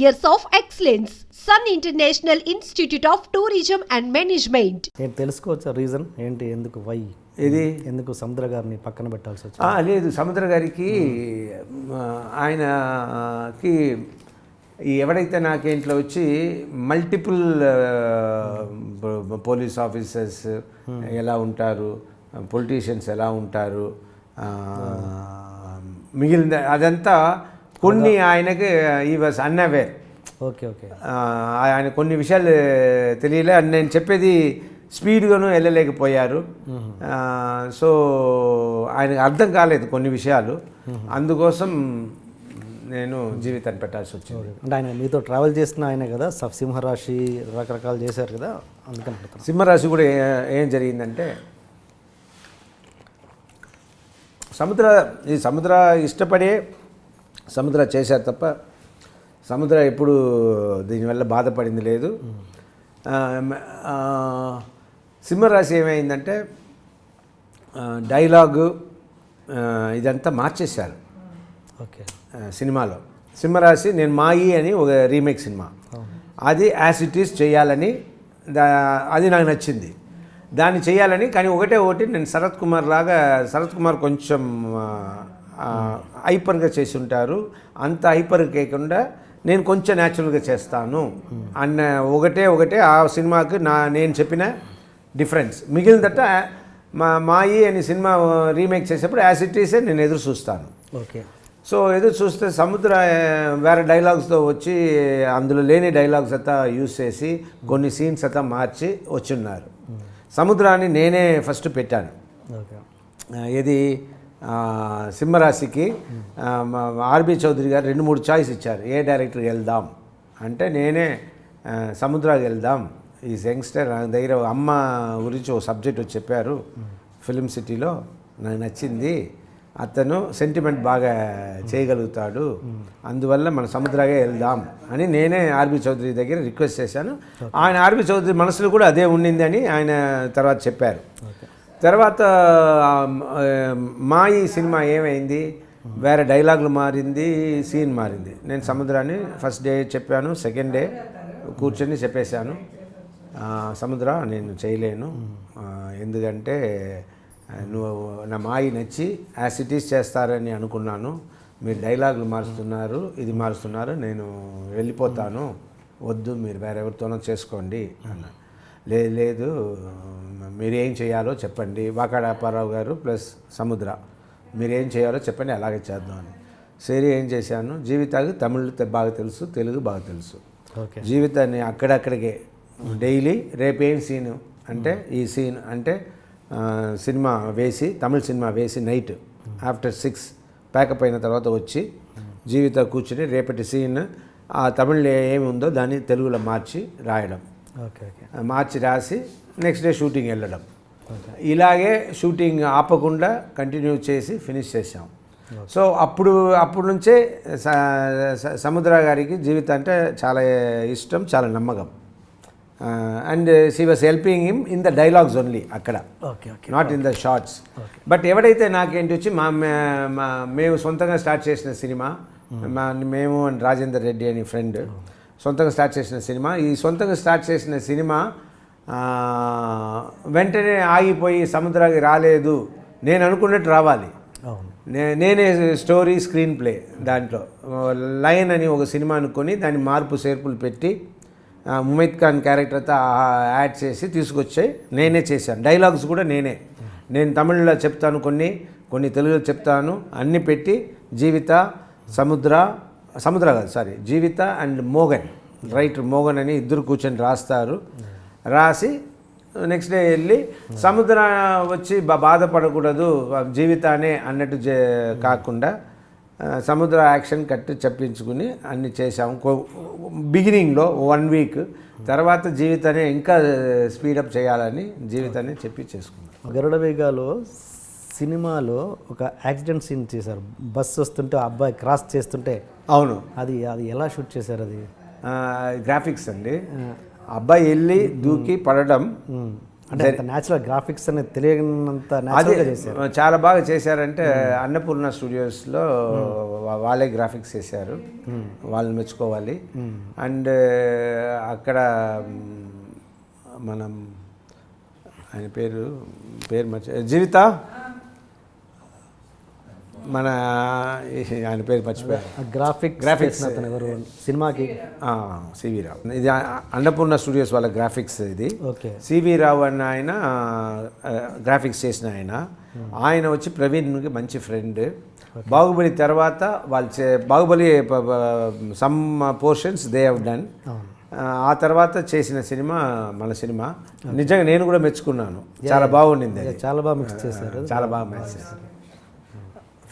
years of excellence. Sun International Institute of Tourism and Management. ఏంటి తెలుసుకోవచ్చా reason ఏంటి? ఎందుకు? వై ఇది ఎందుకు సముద్ర గారిని పక్కన పెట్టాల్సి వచ్చింది? ఆ, లేదు సముద్ర గారికి ఆయనకి ఈ ఎవడైతే నాకు ఇంట్లో వచ్చి మల్టిపుల్ పోలీస్ ఆఫీసర్స్ ఎలా ఉంటారు పొలిటీషియన్స్ ఎలా ఉంటారు మిగిలిన అదంతా కొన్ని ఆయనకి ఈ వాజ్ అన్అవేర్ ఓకే ఓకే. ఆయన కొన్ని విషయాలు తెలియలే. అని నేను చెప్పేది స్పీడ్గాను వెళ్ళలేకపోయారు. సో ఆయనకు అర్థం కాలేదు కొన్ని విషయాలు. అందుకోసం నేను జీవితాన్ని పెట్టాల్సి వచ్చింది. అంటే ఆయన మీతో ట్రావెల్ చేసిన ఆయనే కదా? సింహరాశి రకరకాలు చేశారు కదా? అందుకని సింహరాశి కూడా ఏ- ఏం జరిగిందంటే సముద్ర ఈ సముద్ర ఇష్టపడే సముద్ర చేశారు తప్ప సముద్ర ఎప్పుడు దీనివల్ల బాధపడింది లేదు. సింహరాశి ఏమైందంటే డైలాగు ఇదంతా మార్చేశారు. ఓకే. సినిమాలో. సింహరాశి నేను మాయి అని ఒక రీమేక్ సినిమా. అది యాజ్ ఇట్ ఈస్ చేయాలని దా అది నాకు నచ్చింది. దాన్ని చేయాలని కానీ ఒకటే ఒకటి నేను శరత్ కుమార్ లాగా శరత్ కుమార్ కొంచెం హైపర్గా చేసి ఉంటారు అంత హైపర్ కాకుండా నేను కొంచెం న్యాచురల్గా చేస్తాను అన్న ఒకటే ఒకటే ఆ సినిమాకి నా నేను చెప్పిన డిఫరెన్స్. మిగిలినదట మా మాయి అనే సినిమా రీమేక్ చేసేప్పుడు యాజ్ ఇట్ ఈసే నేను ఎదురు చూస్తాను. ఓకే. సో ఎదురు చూస్తే సముద్ర వేరే డైలాగ్స్తో వచ్చి అందులో లేని డైలాగ్స్ అంతా యూస్ చేసి కొన్ని సీన్స్ అంతా మార్చి వచ్చిన్నారు. సముద్రాన్ని నేనే ఫస్ట్ పెట్టాను. ఏది? సింహరాశికి ఆర్బి చౌదరి గారు రెండు మూడు చాయిస్ ఇచ్చారు. ఏ డైరెక్టర్కి వెళ్దాం? అంటే నేనే సముద్రాకి వెళ్దాం. ఈ యంగ్స్టర్ నా దగ్గర అమ్మ గురించి ఒక సబ్జెక్ట్ వచ్చి చెప్పారు. ఫిలిం సిటీలో నాకు నచ్చింది. అతను సెంటిమెంట్ బాగా చేయగలుగుతాడు. అందువల్ల మన సముద్రాగే వెళ్దాం అని నేనే ఆర్బి చౌదరి దగ్గర రిక్వెస్ట్ చేశాను. ఆయన ఆర్బి చౌదరి మనసులో కూడా అదే ఉండింది అని ఆయన తర్వాత చెప్పారు. తర్వాత మా ఈ సినిమా ఏమైంది? వేరే డైలాగులు మారింది సీన్ మారింది. నేను సముద్రాన్ని ఫస్ట్ డే చెప్పాను సెకండ్ డే కూర్చొని చెప్పేశాను. సముద్ర నేను చేయలేను. ఎందుకంటే నువ్వు నా మాయి నచ్చి యాసిటీస్ చేస్తారని అనుకున్నాను. మీరు డైలాగులు మారుస్తున్నారు ఇది మారుస్తున్నారు నేను వెళ్ళిపోతాను. వద్దు మీరు వేరెవరితోనో చేసుకోండి అన్నాను లేదు లేదు మీరు ఏం చేయాలో చెప్పండి. వాకాడ అప్పారావు గారు ప్లస్ సముద్ర. మీరు ఏం చేయాలో చెప్పండి అలాగే చేద్దాం అని. సరే ఏం చేశాను? జీవితానికి తమిళ్ బాగా తెలుసు తెలుగు బాగా తెలుసు. జీవితాన్ని అక్కడక్కడికే డైలీ రేపేం సీను అంటే ఈ సీన్ అంటే సినిమా వేసి తమిళ సినిమా వేసి night after six pack up అయిన తర్వాత వచ్చి జీవిత కూర్చుని రేపటి సీన్ ఆ తమిళ్ళో ఏమి ఉందో దాన్ని తెలుగులో మార్చి రాయడం. మార్చి రాసి నెక్స్ట్ డే షూటింగ్ వెళ్ళడం. ఇలాగే షూటింగ్ ఆపకుండా కంటిన్యూ చేసి ఫినిష్ చేసాం సో అప్పుడు అప్పుడు నుంచే సముద్ర గారికి జీవితం అంటే చాలా ఇష్టం చాలా నమ్మకం. And she was helping him in the dialogues only అక్కడ. Okay okay not in the shots but ఎవడైతే నాకేంటి వచ్చి మా మేము సొంతంగా స్టార్ట్ చేసిన సినిమా మా మేము అండ్ రాజేందర్ రెడ్డి అని ఫ్రెండ్ సొంతంగా స్టార్ట్ చేసిన సినిమా. ఈ సొంతంగా స్టార్ట్ చేసిన సినిమా వెంటనే ఆగిపోయి సముద్రానికి రాలేదు. నేను అనుకున్నట్టు రావాలి. నేనే స్టోరీ స్క్రీన్ ప్లే దాంట్లో. లయన్ అని ఒక సినిమా అనుకొని దాన్ని మార్పు చేర్పులు పెట్టి ముమైద్ ఖాన్ క్యారెక్టర్తో యాడ్ చేసి తీసుకొచ్చాయి నేనే చేశాను. డైలాగ్స్ కూడా నేనే. నేను తమిళ్ళో చెప్తాను కొన్ని కొన్ని తెలుగులో చెప్తాను. అన్నీ పెట్టి జీవిత సముద్ర సముద్ర కాదు sorry Jeevitha and Mogan. Writer Mogan అని ఇద్దరు కూర్చొని రాస్తారు. రాసి నెక్స్ట్ డే వెళ్ళి సముద్ర వచ్చి బాధపడకూడదు జీవితానే అన్నట్టు కాకుండా సముద్ర యాక్షన్ కట్టి చెప్పించుకుని అన్ని చేసాము బిగినింగ్లో వన్ వీక్ తర్వాత జీవితాన్ని ఇంకా స్పీడప్ చేయాలని జీవితాన్ని చెప్పి చేసుకున్నాం. గరుడ వేగాలో సినిమాలో ఒక యాక్సిడెంట్ సీన్ చేశారు. బస్సు వస్తుంటే ఆ అబ్బాయి క్రాస్ చేస్తుంటే అవును. అది అది ఎలా షూట్ చేశారు అది? గ్రాఫిక్స్ అండి. అబ్బాయి వెళ్ళి దూకి పడడం అంటే న్యాచురల్ గ్రాఫిక్స్ అనేది తెలియనంత అది చాలా బాగా చేశారంటే అన్నపూర్ణ స్టూడియోస్లో వాళ్ళే గ్రాఫిక్స్ చేశారు. వాళ్ళని మెచ్చుకోవాలి. అండ్ అక్కడ మనం ఆయన పేరు పేరు మర్చి జీవిత? మన ఆయన పేరు మర్చిపోయారు గ్రాఫిక్. గ్రాఫిక్స్ ఎవరు? సినిమాకి? సివి రావు. ఇది అన్నపూర్ణ స్టూడియోస్ వాళ్ళ గ్రాఫిక్స్ ఇది. ఓకే. సివి రావు అన్న ఆయన గ్రాఫిక్స్ చేసిన ఆయన. ఆయన వచ్చి ప్రవీణ్కి మంచి ఫ్రెండ్ బాహుబలి తర్వాత వాళ్ళు చే Baahubali some portions they have done ఆ తర్వాత చేసిన సినిమా మన సినిమా. నిజంగా నేను కూడా మెచ్చుకున్నాను. చాలా బాగుండింది. చాలా బాగా మిక్స్ చేశారు. చాలా బాగా మ్యాచ్ చేశారు.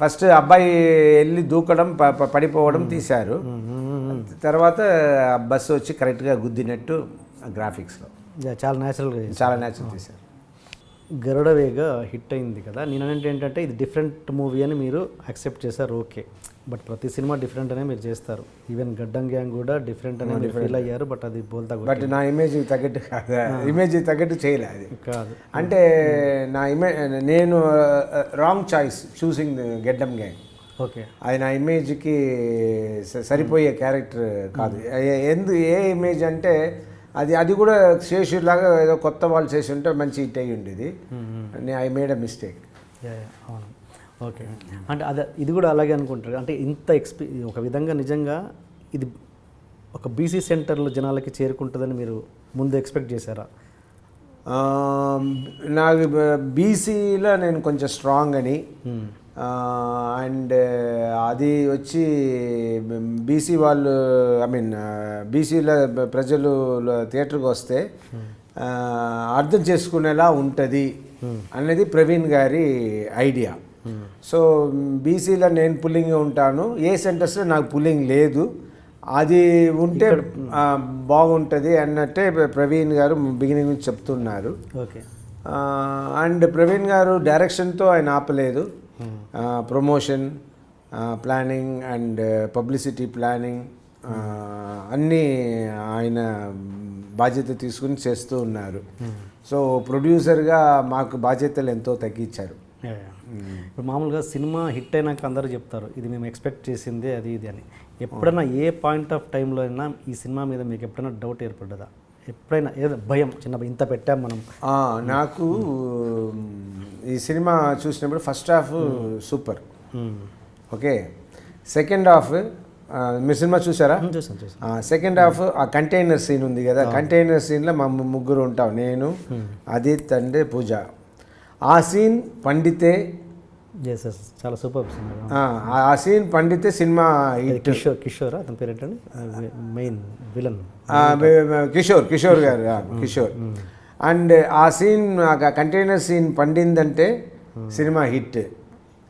ఫస్ట్ అబ్బాయి వెళ్ళి దూకడం పడిపోవడం తీశారు. తర్వాత ఆ బస్సు వచ్చి కరెక్ట్గా గుద్దినట్టు గ్రాఫిక్స్లో. చాలా న్యాచురల్గా చేశారు. చాలా న్యాచురల్ తీశారు. గరుడవేగ హిట్ అయింది కదా. నేను అంటే ఏంటంటే ఇది డిఫరెంట్ మూవీ అని మీరు యాక్సెప్ట్ చేశారు ఓకే బట్ ప్రతి సినిమా డిఫరెంట్ అనే మీరు చేస్తారు. ఈవెన్ గడ్డం గ్యాంగ్ కూడా డిఫరెంట్ అనే మీరు ఫీల్ అయ్యారు బట్ అది బోల్తా బట్ నా ఇమేజ్ తగ్గట్టు కాదు. ఇమేజ్ తగ్గట్టు చేయలే అది. కాదు. అంటే నా ఇమేజ్ నేను wrong choice choosing Gaddam gang okay అది నా ఇమేజ్కి సరిపోయే క్యారెక్టర్ కాదు. ఏ- ఎందు ఏ ఇమేజ్ అంటే అది అది కూడా శేషు లాగా ఏదో కొత్త వాళ్ళు చేసి ఉంటే మంచి హిట్ అయ్యి ఉండేది. ఐ మేడ్ అ మిస్టేక్ అవును. ఓకే. అంటే అదే ఇది కూడా అలాగే అనుకుంటారు. అంటే ఇంత ఎక్స్పీ ఒక విధంగా నిజంగా ఇది ఒక బీసీ సెంటర్లో జనాలకి చేరుకుంటుందని మీరు ముందు ఎక్స్పెక్ట్ చేశారా? నాకు బీసీలో నేను కొంచెం స్ట్రాంగ్ అని. అండ్ అది వచ్చి బీసీ వాళ్ళు ఐ మీన్ బీసీలో ప్రజలు థియేటర్కి వస్తే అర్థం చేసుకునేలా ఉంటుంది అనేది ప్రవీణ్ గారి ఐడియా. సో బీసీలో నేను పుల్లింగ్ ఉంటాను ఏ సెంటర్స్లో నాకు పుల్లింగ్ లేదు అది ఉంటే బాగుంటుంది అన్నట్టే ప్రవీణ్ గారు బిగినింగ్ నుంచి చెప్తున్నారు. ఓకే. అండ్ ప్రవీణ్ గారు డైరెక్షన్తో ఆయన ఆపలేదు. Promotion planning and publicity planning అన్నీ ఆయన బాధ్యత తీసుకుని చేస్తూ ఉన్నారు. సో ప్రొడ్యూసర్గా మాకు బాధ్యతలు ఎంతో తగ్గించారు. ఇప్పుడు మామూలుగా సినిమా హిట్ అయినాక అందరూ చెప్తారు ఇది మేము ఎక్స్పెక్ట్ చేసిందే అది ఇది అని. ఎప్పుడైనా ఏ పాయింట్ ఆఫ్ టైంలో అయినా ఈ సినిమా మీద మీకు ఎప్పుడైనా డౌట్ ఏర్పడ్డదా? ఎప్పుడైనా ఏదో భయం చిన్న ఇంత పెట్టాం మనం. నాకు ఈ సినిమా చూసినప్పుడు first half super. Okay. Second half మీరు సినిమా చూసారా? సెకండ్ హాఫ్ ఆ కంటైనర్ సీన్ ఉంది కదా కంటైనర్ సీన్లో మా ముగ్గురు ఉంటాం నేను అదిత్ అండ్ పూజ. ఆ సీన్ పండితే చాలా సూపర్ ఆ, సీన్ పండితే సినిమా కిషోర్ కిషోర్? అతని పేరు ఏంటండి మెయిన్ విలన్ కిషోర్ కిషోర్ గారు ఆ, కిషోర్. అండ్ ఆ సీన్ కంటైనర్ సీన్ పండిందంటే సినిమా హిట్.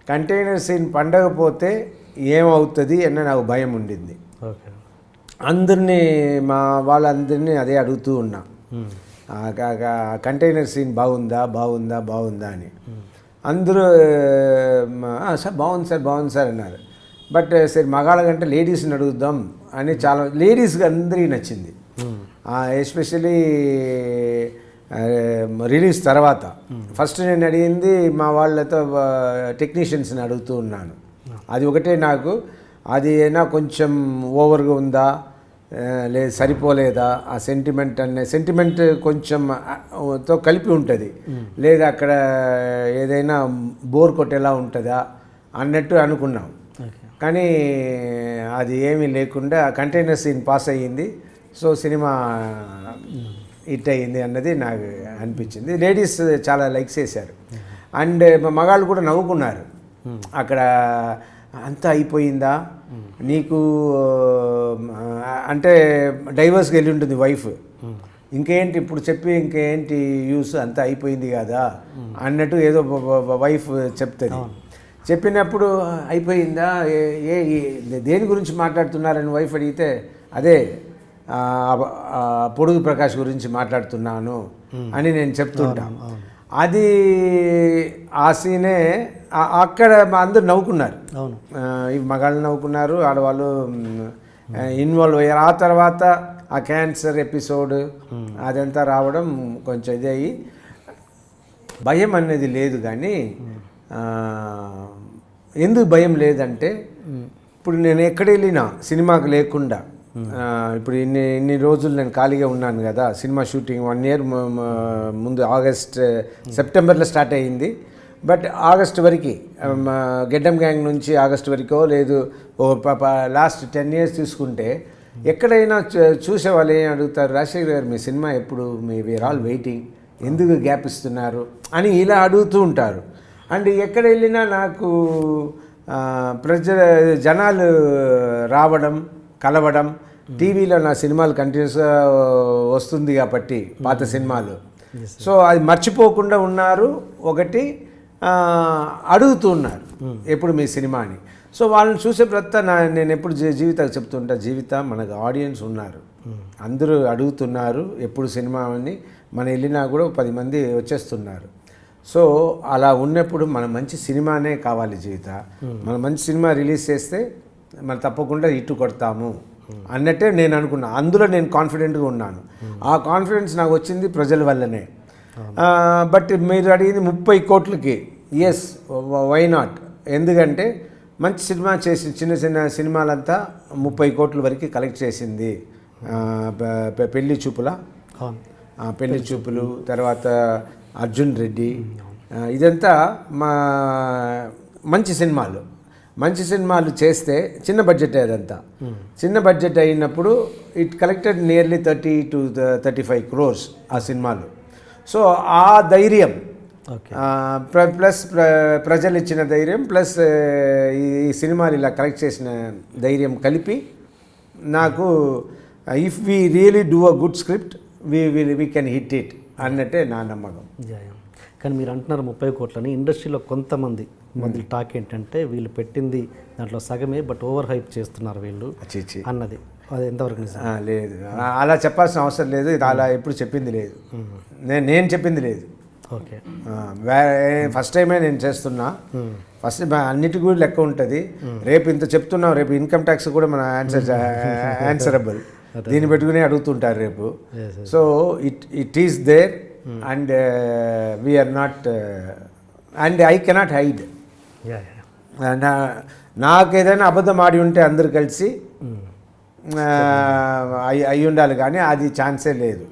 కంటైనర్ సీన్ పండకపోతే ఏమవుతుంది అన్న నాకు భయం ఉండింది. అందరినీ మా వాళ్ళందరినీ అదే అడుగుతూ ఉన్నా. కంటైనర్ సీన్ బాగుందా బాగుందా బాగుందా అని. అందరూ సార్ బాగుంది సార్ బాగుంది సార్ అన్నారు. బట్ సరే మగాళ్ళ కంటే లేడీస్ని అడుగుదాం అని చాలా లేడీస్కి అందరికీ నచ్చింది. ఎస్పెషలీ రిలీజ్ తర్వాత. ఫస్ట్ నేను అడిగింది మా వాళ్ళతో టెక్నీషియన్స్ని అడుగుతూ ఉన్నాను. అది ఒకటే నాకు. అది అయినా కొంచెం ఓవర్గా ఉందా? లేదు సరిపోలేదా? ఆ సెంటిమెంట్ అనే సెంటిమెంట్ కొంచెం తో కలిపి ఉంటుంది. లేదా అక్కడ ఏదైనా బోర్ కొట్టేలా ఉంటుందా అన్నట్టు అనుకున్నాం. కానీ అది ఏమీ లేకుండా కంటైనర్ సీన్ పాస్ అయ్యింది. సో సినిమా హిట్ అయ్యింది అన్నది నాకు అనిపించింది. లేడీస్ చాలా లైక్ చేశారు. అండ్ మగాళ్ళు కూడా నవ్వుకున్నారు. అక్కడ అంతా అయిపోయిందా? నీకు అంటే డైవర్స్కి వెళ్ళి ఉంటుంది వైఫ్. ఇంకేంటి ఇప్పుడు చెప్పి ఇంకేంటి యూస్ అంతా అయిపోయింది కదా అన్నట్టు ఏదో వైఫ్ చెప్తుంది. చెప్పినప్పుడు అయిపోయిందా? ఏ- దేని గురించి మాట్లాడుతున్నారని వైఫ్ అడిగితే అదే పొడుగు ప్రకాష్ గురించి మాట్లాడుతున్నాను అని నేను చెప్తుంటాను అది ఆ సీనే అక్కడ అందరు నవ్వుకున్నారు. అవును. మగాళ్ళు నవ్వుకున్నారు ఆడవాళ్ళు ఇన్వాల్వ్ అయ్యారు. ఆ తర్వాత ఆ క్యాన్సర్ ఎపిసోడ్ అదంతా రావడం కొంచెం ఇది అయ్యి భయం అనేది లేదు కానీ ఎందుకు భయం లేదంటే ఇప్పుడు నేను ఎక్కడ వెళ్ళినా సినిమాకి లేకుండా ఇప్పుడు ఇన్ని ఇన్ని రోజులు నేను ఖాళీగా ఉన్నాను కదా సినిమా షూటింగ్ వన్ ఇయర్ ముందు ఆగస్ట్ సెప్టెంబర్లో స్టార్ట్ అయ్యింది. బట్ ఆగస్ట్ వరకు గెడ్డం గ్యాంగ్ నుంచి ఆగస్ట్ వరకో లేదు ఓ లాస్ట్ టెన్ ఇయర్స్ తీసుకుంటే ఎక్కడైనా చూ- చూసే వాళ్ళు ఏం అడుగుతారు? రాజశేఖర్ గారు మీ సినిమా ఎప్పుడు? మీ వీఆర్ ఆల్ వెయిటింగ్ ఎందుకు గ్యాప్ ఇస్తున్నారు? అని ఇలా అడుగుతూ ఉంటారు. అండ్ ఎక్కడ వెళ్ళినా నాకు ప్రజ జనాలు రావడం కలవడం టీవీలో నా సినిమాలు కంటిన్యూస్గా వస్తుంది కాబట్టి పాత సినిమాలు. సో అది మర్చిపోకుండా ఉన్నారు ఒకటి ఆ, అడుగుతూ ఉన్నారు ఎప్పుడు మీ సినిమా అని. సో వాళ్ళని చూసే ప్రత నా నేను ఎప్పుడు జీ- జీవితాకు చెప్తుంటా జీవిత మనకు ఆడియన్స్ ఉన్నారు. అందరూ అడుగుతున్నారు ఎప్పుడు సినిమా అని. మనం వెళ్ళినా కూడా పది మంది వచ్చేస్తున్నారు. సో అలా ఉన్నప్పుడు మన మంచి సినిమానే కావాలి జీవిత. మన మంచి సినిమా రిలీజ్ చేస్తే మనం తప్పకుండా ఇటు కొడతాము అన్నట్టే నేను అనుకున్నా. అందులో నేను కాన్ఫిడెంట్గా ఉన్నాను. ఆ కాన్ఫిడెన్స్ నాకు వచ్చింది ప్రజల వల్లనే. బట్ మీరు అడిగింది ముప్పై కోట్లకి. ఎస్ వై నాట్ ఎందుకంటే మంచి సినిమా చేసి చిన్న చిన్న సినిమాలంతా ముప్పై కోట్ల వరకు కలెక్ట్ చేసింది. పెళ్ళి చూపుల? పెళ్ళి చూపులు తర్వాత అర్జున్ రెడ్డి. ఇదంతా మా మంచి సినిమాలు. మంచి సినిమాలు చేస్తే చిన్న బడ్జెట్ అదంతా. చిన్న బడ్జెట్ అయినప్పుడు it collected nearly thirty to thirty five crores ఆ సినిమాలు. సో ఆ ధైర్యం ప్లస్ ప్ర- ప్రజలు ఇచ్చిన ధైర్యం ప్లస్ ఈ సినిమాలు ఇలా కలెక్ట్ చేసిన ధైర్యం కలిపి నాకు if we really do a good script we will we can hit it అన్నట్టే నా నమ్మకం. జయం. కానీ మీరు అంటున్నారు ముప్పై కోట్లని. ఇండస్ట్రీలో కొంతమంది మంది టాక్ ఏంటంటే వీళ్ళు పెట్టింది దాంట్లో సగమే బట్ ఓవర్ హైప్ చేస్తున్నారు వీళ్ళు అన్నది. అది ఎంతవరకు లేదు. అలా చెప్పాల్సిన అవసరం లేదు. ఇది అలా ఎప్పుడు చెప్పింది లేదు. నేను నేను చెప్పింది లేదు. ఓకే. ఫస్ట్ టైమే నేను చేస్తున్నా. ఫస్ట్ అన్నిటికీ కూడా లెక్క ఉంటుంది. రేపు ఇంత చెప్తున్నాం రేపు ఇన్కమ్ ట్యాక్స్ కూడా మన ఆన్సర్ ఆన్సరబుల్. దీన్ని పెట్టుకుని అడుగుతుంటారు రేపు. So it it is there. And we are not and I cannot hide నా నాకు ఏదైనా అబద్ధం ఆడి ఉంటే అందరు కలిసి ఆ, అయి అయి ఉండాలి కానీ అది ఛాన్సే లేదు.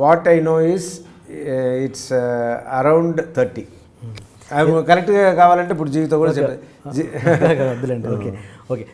What I know is it's around thirty కరెక్ట్గా కావాలంటే ఇప్పుడు జీవితం కూడా చెప్ప జీ- వద్దులేండి. Okay okay